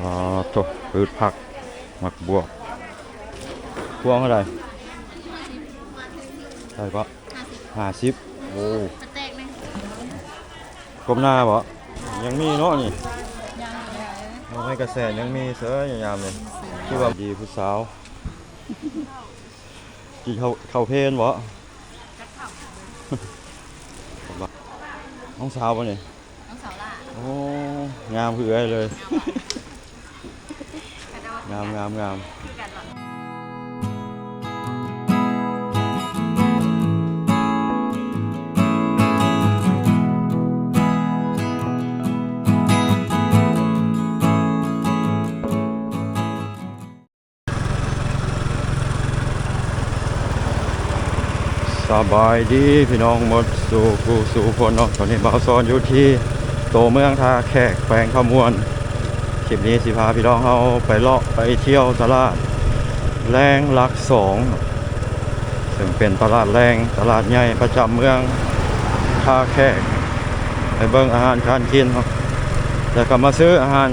อ๋อโตพืชผักหมักบวกพวงอะไรใช่ปะห้าสิบโอ้จะแตกไหมกลมหน้าบ่ยังมีเนาะนี่ยังเลยเราไม่กระแสยังมีเสือยามเลยที่ว่าดีผู้สาวกี่เขาเขาเพลนบ่น้องสาวป่ะนี่น้องสาวล่ะโอ้งามคือไอ้เลย งามงามงามสบายดีพี่น้องหมดสู่กูสู่คนเนาะตอนนี้บ่าวซอนอยู่ที่โตเมืองท่าแขกแขวงขมวน คลิปนี้สิพาพี่น้องเขาไปเลาะไปเที่ยวตลาดแรงลักสองซึ่งเป็นตลาดแรงตลาดใหญ่ประจำเมืองท่าแขกไปเบิ่งอาหารการกินเนาะแล้วก็มาซื้ออาหาร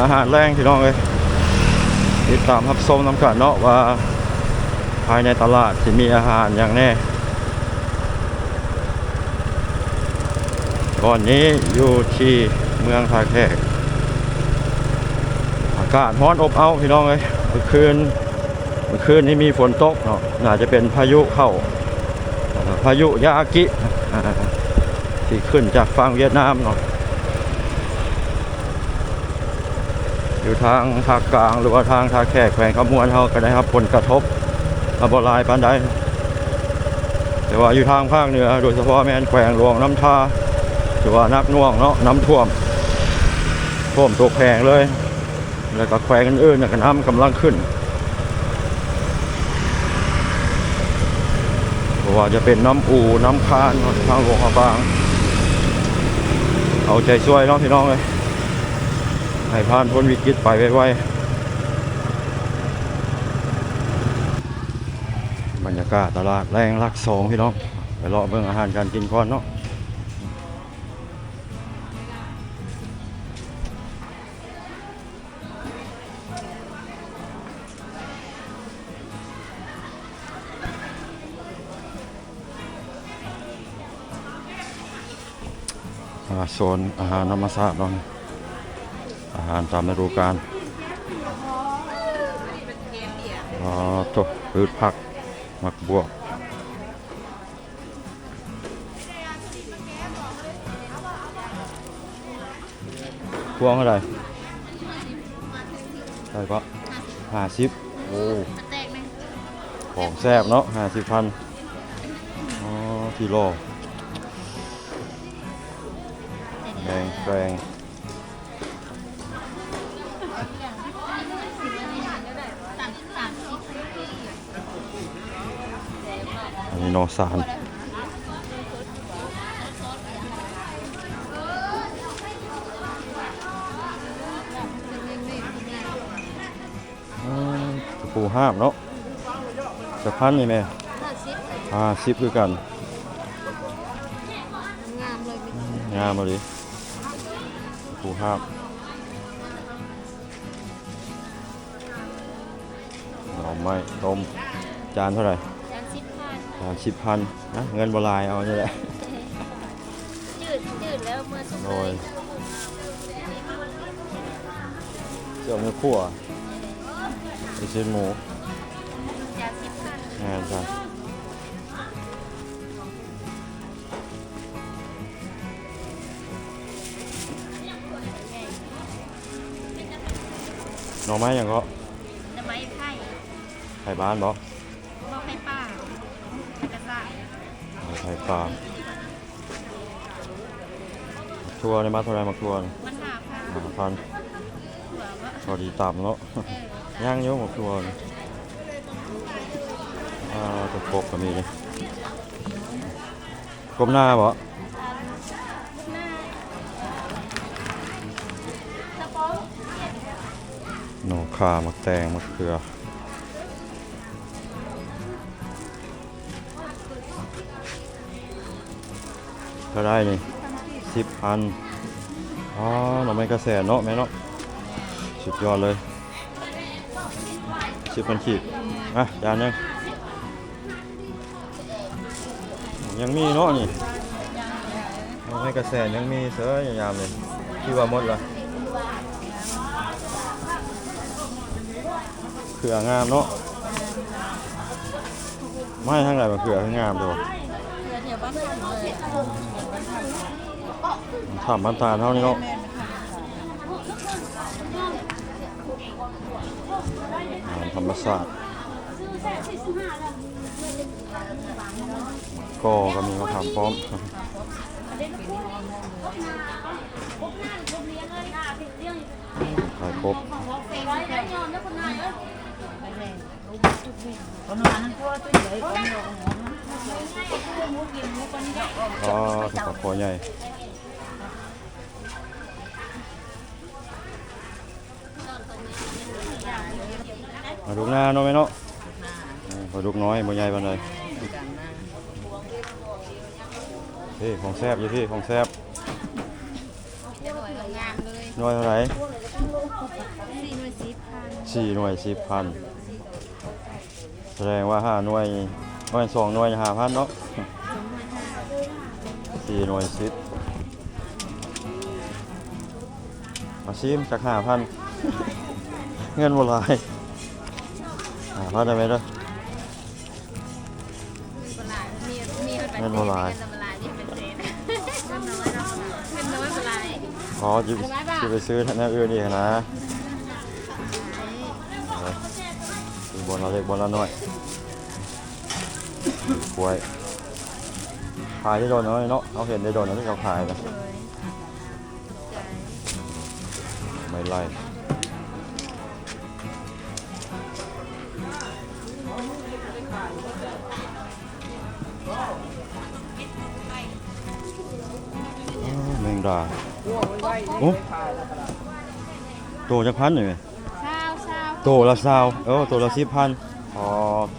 อาหารแรงพี่น้องเลยติดตามรับชมน้ำกันเนาะว่า ภายในตลาดจะมีอาหารอย่างแน่ก่อนนี้อยู่ที่เมืองท่าแขกากาศร้อนอบเอาพี่น้องเลยเมื่อคืนเมื่อคืนนี้มีฝนตกเนาะน่าจะเป็นพายุเข้าอ่าพายุยาอากิที่ขึ้นจากฝั่งเวียดนามเนาะอยู่ทางภาคกลางหรือว่าทางทาแขกแขวงขมวนเขาก็ได้รับผลกระทบอาบลายปานใดแต่ว่าอยู่ทางภาคเหนือ โดยเฉพาะแม่นแขวงหลวงน้ำทาถือว่านักน่วงเนาะน้ำท่วมท่วมตกแพงเลย แล้วก็แขวงอื่นๆเนี่ยก็น้ำกำลังขึ้นว่าจะเป็นน้ำอูน้ำคานเนาะทางหลวงบาง เอาใจช่วยเนาะพี่น้องเลยให้ผ่านพ้นวิกฤตไปไวๆบรรยากาศตลาดแรงรักสองพี่น้อง ไปเลาะเบิ่งอาหารการกินก่อนเนาะ โซนอาหารธรรมชาติเนาะอาหารตามฤดูกาลอ๋อตัวพืชผักหมักบวกพวงอะไรใช่ปะห้าสิบโอ้จะแตกไหมของแซ่บเนาะห้าสิบพันอ๋อกิโล แดงแกรงอันนี้โนสานอืมปูห้ามเนาะจะพันนี่แม่ห้าสิบห้าสิบคือกัน งามเลยมีงามเลย ปูห้ามหน่อไม้ต้มจานเท่าไหร่จานสิบพันจานสิบพันนะเงินบลายเอานี่แหละจืดจืดแล้วเมื่อสุกโดเลยยเจียวเนื้อคั่วไปซื้อหมูจานสิบพัน งานจ้ะ หน่อไม้อย่างก็น้ำไม้ไผ่ไข่บ้านบ่บอกให้ป้าให้กระซ่าไข่ปลาทัวร์ในมาเท่าไรมาทัวร์มันหาพันหาพันหัวว่าพอดีต่ำเนาะเออย่างเยอะหมดทัวร์นี่อ่าตะกบก็มีนี่กลมหน้าบ่หน้าส หนูขามะแตงมะเขือก็ได้นี่สิบพันอ๋อหน่อไม้กระแสเนาะแม่เนาะสุดยอดเลยชิบพันขีดอะจานยังยังมีเนาะนี่เอาให้กระแสยังมีเสือยามๆเลยที่ว่าหมดละ ขืองามเนาะไม่ทั้งหลายมันเขือคืองามตัวเพื่อเที่ยวบ้านผมเลยทำมันทานเท่านี้เนาะธรรมศาสตร์ก็ก็มีมาทำพร้อมขายครบ องผมอ๋อถูกกับคอใหญ่มาดูหน้าเนาะไหมเนาะเออมาดูน้อยบ่ใหญ่ปานใดกันนะเฮ้ยของแซบอยู่ที่ของแซบเดี๋ยวหน่วยงามเลยหน่วยเท่าไหร่สี่หน่วยสิบพัน สี่หน่วยสิบพัน แสดงว่าห้าหน่วยหน่วยสองหน่วยห้าพันเนาะสี่หน่วยสิบมาซิมจากห้าพันเงินโบราณห้าพันได้ไหมเด้อมีโบราณมีมีเท่าไหร่เงินโบราณเงินโบราณนี่เป็นเศษเงินน้อยเนาะเงินน้อยโบราณขอจิบจิไปซื้อแนวอื่นอีกนะ บนละเล็กบนละน้อยกล้วยขายได้โดนน้อยเนาะเอาเห็นได้โดนแล้วที่เขาขายนะไม่ไล่อ้าวแมงดาโอ้โตจะพันหนึ่งเช้าเช้า โตละซาวเออโตละสิบพันอ๋อโต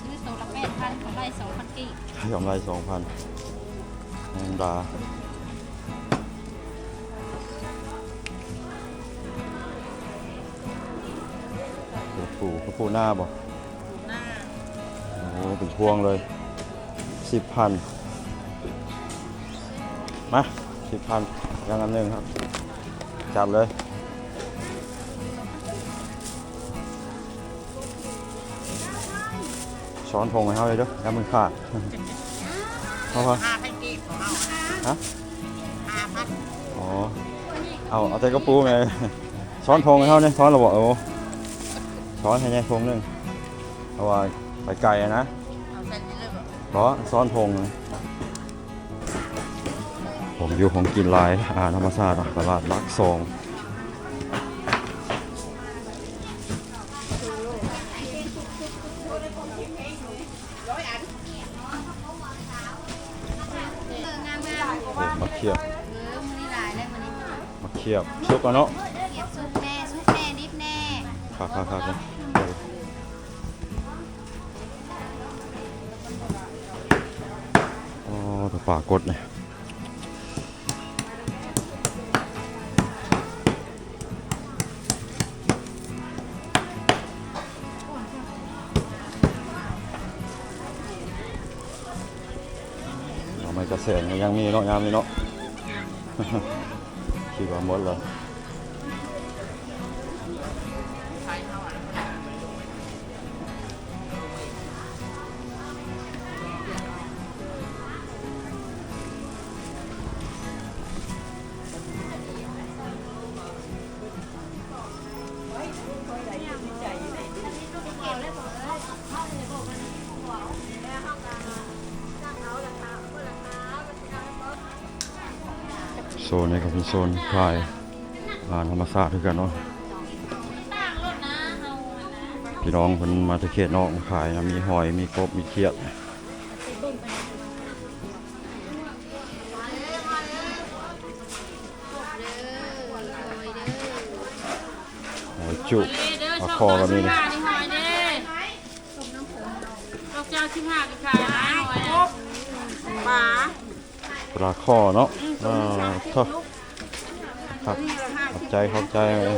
ซื้อตัวละแปดพันกำไรสองพันกี่ให้กำไรสองพันแมงดาตัวปูกระปูหน้าบ่หน้าโอ้โหเป็นพวงเลยสิบพันมาสิบพันยังอันหนึ่งครับ จัดเลย ช้อนพงให้เขาเลยเด้อแล้วมันขาดเอาปะห้าพันกีบของเราฮะห้าพันอ๋อเอาเอาแต่กระปูไงช้อนพงให้เขาเนี่ยช้อนเราบอกโอ้ช้อนให้ไงพงหนึ่งเอาว่าไปไกลอะนะเอาเส้นนี้เลยแบบเพราะซ้อนพงนะผมอยู่ของกินหลายอาหารธรรมชาติตลาดลักซอง มาเคียบซุปอะเนาะเก็บซุปแน่ซุปแน่นิดแน่ค่ะค่ะค่ะค่ะโอ้ตัวปลากดเนี่ยเอาไม่กระเซ็นยังมีเนาะยังมีเนาะ คิดว่าหมดเลย เป็นโซนขายอาหารธรรมศาสตร์คือกันเนาะพี่น้องเพิ่นมาจากเขตนอกขายนะมีหอยมีกบมีเขียดหอยจุกปลาคอก็มีนะเจ้าชิมหากันขายปลาปลาคอเนาะอ่าเท่า ครัขอบใจขอบใจเล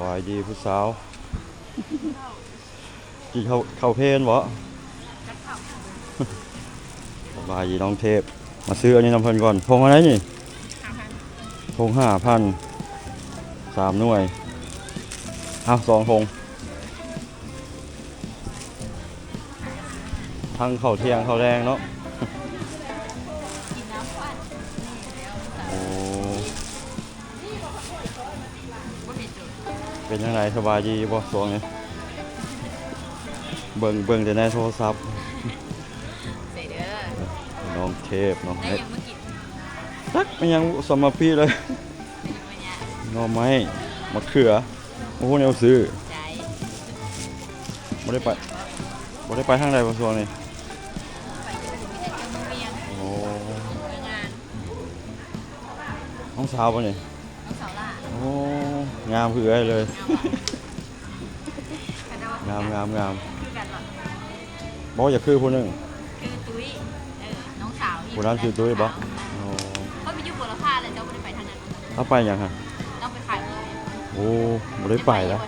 บายดีผู้สาวกินข้าวข้าวเพลนวะ บายีน้องเทพ มาซื้ออันนี้น้ำเพิ่นก่อนพงอะไรนี่พงห้าพันสามหน่วยเอาสองพงทั้งข้าเทียงเข้าแรงเนาะโอ้เป็นยังไงสบายดีบ่สวงนี้เบิ่งเบิ่งแต่ในโทรศัพท์ อน้องเทพน้องได้เฮ็ดยังเมื่อกี้ตักมันยังสมมาพี่เลยวันนี้หน่อไม้มะเขือโอ้โหแนวซื้อใจบ่ได้ไปบ่ได้ไปทางใดบ่สวงนี้ไปจะถึงมีแต่เจ้าเมียงโอ้เมืองงานน้องสาวบ่นี่น้องสาวล่าโอ้งามคือไอ้เลยคณะงามงามงามคือกันหรอบ่อยากคือผู้หนึงคือตุ้ย เออน้องสาวผู้นั้นคือตุ้ยบ่โอ้เขาไปอยู่บุรพาเลยเจ้าไม่ได้ไปทางนั้นเอาไปหยังฮะต้องไปขายเลยโอ้บ่ได้ไปแล้ว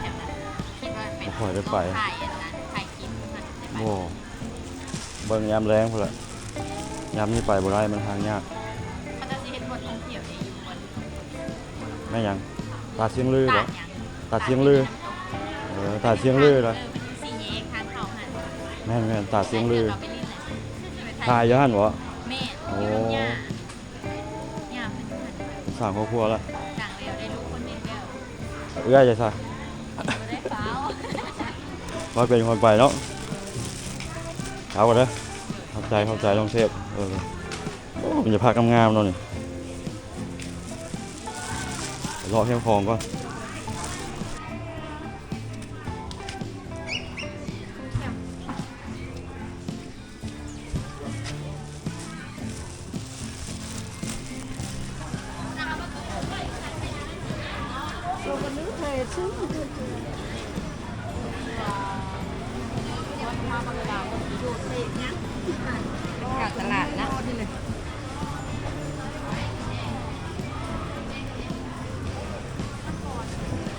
คิดว่าเป็นบ่ค่อยได้ไป ขายอันนั้นขายกินนะได้ไปโอ้เบิ่งยามแรงพุ่นละยามนี้ไปบ่ได้มันทางยากเขาจะสิเห็นบทท่องเที่ยวในอยู่บนแม่หยังตาเชียงลือตาบ่ดหยังตาเชียงลือ เออตาเชียงลือเอล่ะอมันสีแยงทางเขาหันแม่นแม่นตาเชียงลือราไปลิ้นเลยทายอยู่หั่นบ่ แม่โอ้อยู่ย่าย่าเป็นหันสร้างครอบครัวละต่างเร็วได้ลูกคนหนึงแล้วเอื้อยจะซะบ่ได้สาวว่าเป็นคนไปเนาะเอาก่อนเด้อเข้าใจเข้าใจต้องเทพเออโอ้มันจะพากงามๆเนาะนี่รอเพียงของก่อน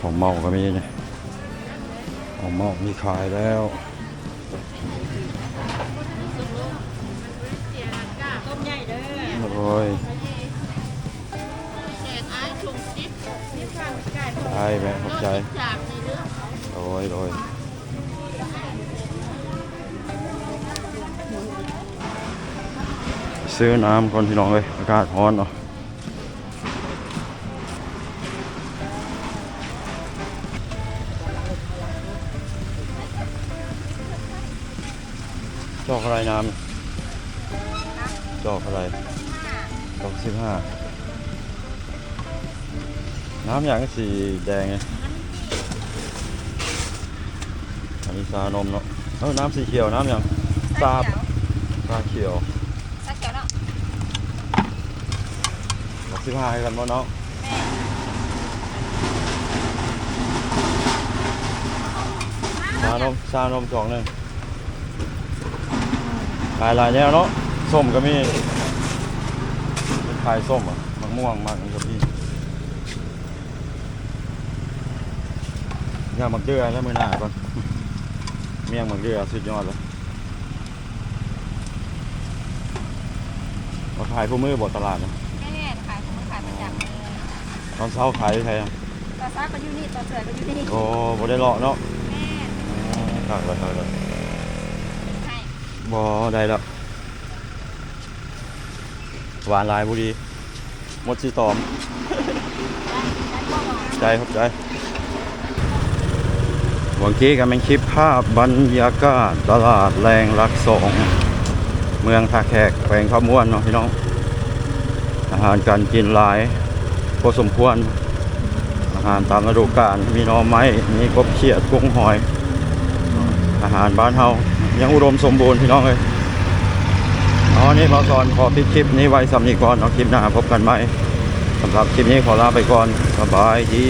ของเมาก็มีของเมามีขายแล้วต้มใหญ่เด้อโอ้ยเด็กอ้ายชุงจิ๊บนี่ข้าวไก่ใช่แม่ขอบใจโอ้ยโอ้ยซื้อน้ำก่อนพี่น้องเลยอากาศร้อนเนาะ อกอะไรน้ำจอกอะไรจอกสิบห้าน้ำอย่างสีแดงไงอันนี้ชานมเนาะเออน้ำสีเขียวน้ำอย่างซาบซาเขียวสักเกี่ยวเนาะหกสิบห้าให้กันบ่เนาะชานมชานมสองหนึ่ง หลายหลายแนวเนาะส้มก็มีเป็นขายส้มอะมะม่วงมากนี่ก็มีอย่ามักเดือแล้วมือหน้าก่อนเมี่ยงมักเดือสุดยอดเลยมาขายผู้มือบตลาดนะแม่ขายของขายประจำเลยตอนเช้าขายที่ไทยอะตาซ่าก็อยู่นี่ตาเสือก็อยู่นี่โอ้บ่ได้เลาะเนาะแม่ขายเลยขายเลยให้ บ่ได้แล้วหวานหลายบุรีหมดสีตอม ใจครับใจเมื่อกี้ก็เป็นคลิปภาพบรรยากาศตลาดแรงรักสอง เมืองท่าแขกแขวงข้าวม้วนเนาะพี่น้อง อาหารการกินหลายพอสมควร อาหารตามฤดูกาลมีหน่อไม้มีกบเขียดกุ้งหอย อาหารบ้านเฮา ยังอุดมสมบูรณ์พี่น้องเลยอ๋อนี่มาสอนขอปิดคลิปนี้ไว้สำนีก่อนเอาคลิปหน้าพบกันไหมสำหรับคลิปนี้ขอลาไปก่อนสบายดี